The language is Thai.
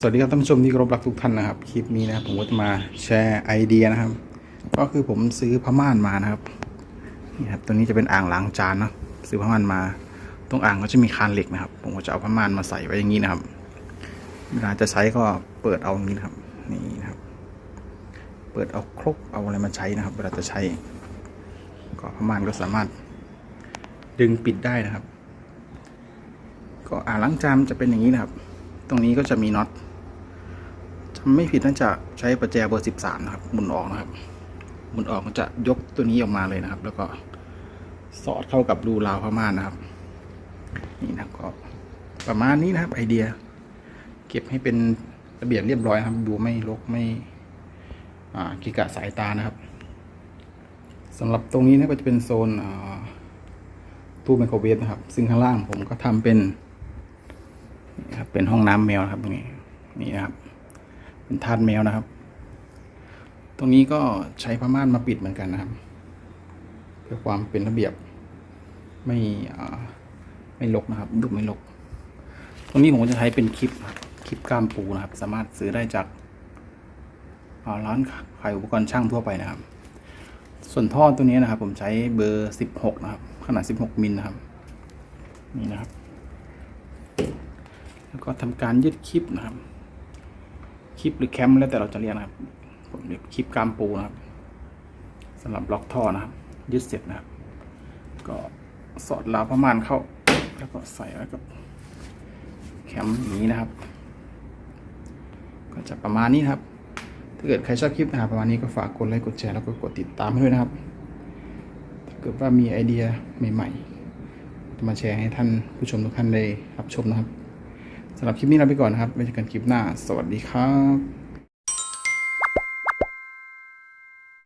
สวัสดีครับท่านผู้ชมที่เคารพรักทุกท่านนะครับ คลิปนี้นะผมก็จะมาแชร์ไอเดียนะครับ ก็คือผมซื้อผ้าม่านมานะครับนี่ครับตัวนี้จะเป็นอ่างล้างจานนะซื้อผ้าม่านมา ตรงอ่างก็จะมีคานเหล็กนะครับ ผมก็จะเอาผ้าม่านมาใส่ไว้อย่างนี้นะครับ เวลาจะใช้ก็เปิดเอาอย่างนี้นะครับนี่นะครับ เปิดเอาครกเอาอะไรมาใช้นะครับ เวลาจะใช้ ก็ผ้าม่านก็สามารถดึงปิดได้นะครับ ก็อ่างล้างจานจะเป็นอย่างนี้นะครับ ตรงนี้ก็จะมีน็อต ไม่ผิดน่าจะใช้ประแจเบอร์สิบสามนะครับหมุนออกนะครับหมุนออกก็จะยกตัวนี้ออกมาเลยนะครับ แล้วก็สอดเข้ากับรูราวผ้าม่านนะครับ นี่นะครับก็ประมาณนี้นะครับ ไอเดีย เก็บให้เป็นระเบียบเรียบร้อยนะครับดูไม่รกไม่อ่ากิกะสายตานะครับสำหรับตรงนี้นะก็จะเป็นโซนตู้ไมโครเวฟนะครับ ซึ่งข้างล่างผมก็ทำเป็นนี่ครับเป็นห้องน้ำแมวนะครับตรงนี้นี่นะครับ เป็นทาสแมวนะครับ ตรงนี้ก็ใช้ผ้าม่านมาปิดเหมือนกันนะครับ เพื่อความเป็นระเบียบ ไม่ไม่ลกนะครับดูไม่ลก ตรงนี้ผมจะใช้เป็นคลิปคลิปกล้ามปูนะครับ สามารถซื้อได้จากร้านขายอุปกรณ์ช่างทั่วไปนะครับ ส่วนท่อตัวนี้นะครับ ผมใช้เบอร์สิบหกนะครับ ขนาดสิบหกมิลนะครับ นี่นะครับ แล้วก็ทำการยึดคลิปนะครับ คลิปหรือแคมแล้วแต่เราจะเรียกนะครับผมเรียกคลิปกามปูนะครับสำหรับล็อกท่อนะครับ ยึดเสร็จนะครับ ก็สอดราวประมาณเข้า แล้วก็ใส่ไว้กับแคมอย่างนี้นะครับ ก็จะประมาณนี้นครับ ถ้าเกิดใครชอบคลิปนะครับประมาณนี้ก็ฝากกดไลค์กดแชร์แล้วก็กดติดตามด้วยนะครับ ถ้าเกิดว่ามีไอเดียใหม่ ๆ จะมาแชร์ให้ท่านผู้ชมทุกท่านได้รับชมนะครับ สำหรับคลิปนี้ลาไปก่อนนะครับไว้เจอกันคลิปหน้า สวัสดีครับ